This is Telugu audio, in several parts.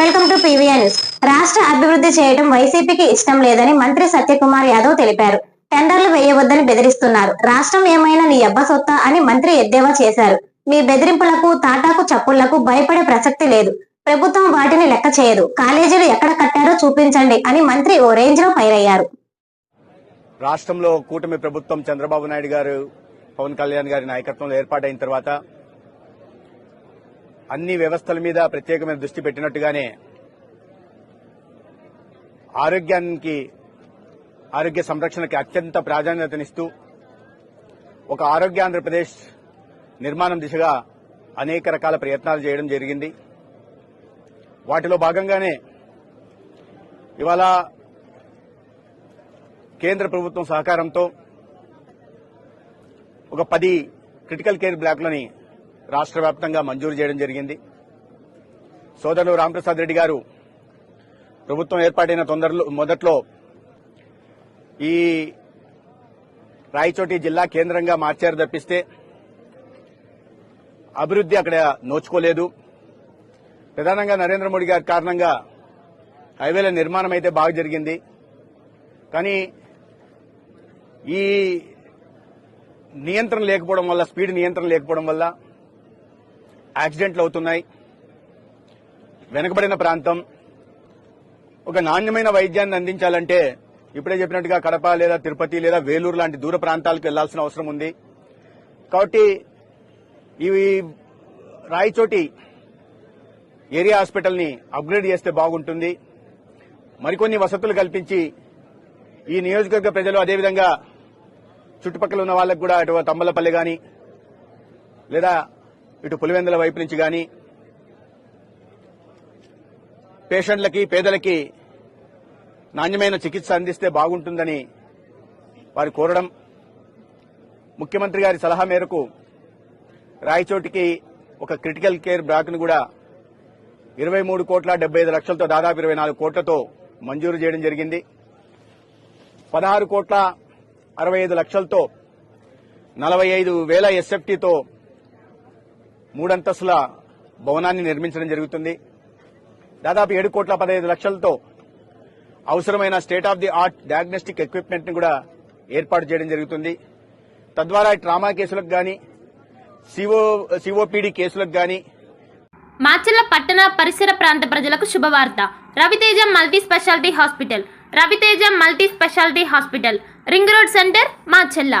Welcome to PVR news. రాష్ట్ర అభివృద్ధి చేయడం వైసీపీకి ఇష్టం లేదని మంత్రి సత్యకుమార్ యాదవ్ తెలిపారు. టెండర్లు వేయవద్దని బెదిరిస్తున్నారు. రాష్ట్రం ఏమైనా నీ అబ్బ సొత్తా అని మంత్రి ఎద్దేవా చేశారు. మీ బెదిరింపులకు తాటాకు చప్పుళ్ళకు భయపడే ప్రసక్తి లేదు. ప్రభుత్వం వాటిని లెక్క చేయదు. కాలేజీలు ఎక్కడ కట్టారో చూపించండి అని మంత్రి ఓ రేంజ్లో ఫైరయ్యారు. రాష్ట్రంలో కూటమి ప్రభుత్వం చంద్రబాబు నాయుడు గారు పవన్ కళ్యాణ్ గారి నాయకత్వంలో ఏర్పాటైన తర్వాత అన్ని వ్యవస్థల మీద ప్రత్యేకమైన దృష్టి పెట్టినట్టుగానే ఆరోగ్యానికి ఆరోగ్య సంరక్షణకి అత్యంత ప్రాధాన్యతనిస్తూ ఒక ఆరోగ్య ఆంధ్రప్రదేశ్ నిర్మాణం దిశగా అనేక రకాల ప్రయత్నాలు చేయడం జరిగింది. వాటిలో భాగంగానే ఇవాళ కేంద్ర ప్రభుత్వం సహకారంతో ఒక పది క్రిటికల్ కేర్ బ్లాక్లని రాష్ట్ర వ్యాప్తంగా మంజూరు చేయడం జరిగింది. సోదరులు రామప్రసాద్ రెడ్డి గారు ప్రభుత్వం ఏర్పాటైన తొందరలో మొదట్లో ఈ రాయచోటి జిల్లా కేంద్రంగా మార్చారు తప్పిస్తే అభివృద్ధి అక్కడ నోచుకోలేదు. ప్రధానంగా నరేంద్ర మోడీ గారి కారణంగా హైవేల నిర్మాణం అయితే బాగా జరిగింది. కానీ ఈ నియంత్రణ లేకపోవడం వల్ల స్పీడ్ నియంత్రణ లేకపోవడం వల్ల యాక్సిడెంట్లు అవుతున్నాయి. వెనుకబడిన ప్రాంతం. ఒక నాణ్యమైన వైద్యాన్ని అందించాలంటే ఇప్పుడే చెప్పినట్టుగా కడప లేదా తిరుపతి లేదా వేలూరు లాంటి దూర ప్రాంతాలకు వెళ్ళాల్సిన అవసరం ఉంది. కాబట్టి ఈ రాయచోటి ఏరియా హాస్పిటల్ని అప్గ్రేడ్ చేస్తే బాగుంటుంది. మరికొన్ని వసతులు కల్పించి ఈ నియోజకవర్గ ప్రజలు అదేవిధంగా చుట్టుపక్కల ఉన్న వాళ్ళకు కూడా అటు తమ్మలపల్లి గాని లేదా ఇటు పులివెందుల వైపు నుంచి కానీ పేషెంట్లకి పేదలకి నాణ్యమైన చికిత్స అందిస్తే బాగుంటుందని వారు కోరడం ముఖ్యమంత్రి గారి సలహా మేరకు రాయచోటికి ఒక క్రిటికల్ కేర్ బ్లాక్ను కూడా ఇరవై మూడు కోట్ల డెబ్బై ఐదు లక్షలతో దాదాపు ఇరవై నాలుగు కోట్లతో మంజూరు చేయడం జరిగింది. పదహారు కోట్ల అరవై ఐదు లక్షలతో నలభై ఐదు వేల ఎస్ఎఫ్టీతో మూడంతస్తుల భవనాన్ని నిర్మించడం జరుగుతుంది. దాదాపు ఏడు కోట్ల పదహైదు లక్షలతో అవసరమైన state of the art diagnostic ఎక్విప్మెంట్ని కూడా ఏర్పాటు చేయడం జరుగుతుంది. తద్వారా ట్రామా కేసులకు గాని సిఓ సిఓపిడి కేసులకు గాని మాచర్ల పట్టణ పరిసర ప్రాంత ప్రజలకు శుభవార్త. Raviteja multi speciality hospital. Raviteja multi speciality hospital. Ring road centre Macherla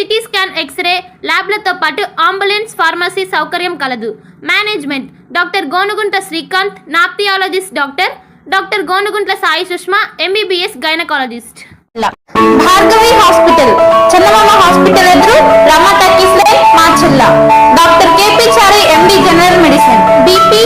CT scan x ray ల్యాబ్లతో పాటు అంబులెన్స్ ఫార్మసీ సౌకర్యం కలదు. Management. Doctor Gonugunta Srikanth ophthalmologist doctor. Doctor Gonuguntla Sai Sushma MBBS gynaecologist. Bhargavi hospital. Chandamama hospital ఎదురు Rama talkies line మార్చిల్ల doctor KP Chari MD general medicine BP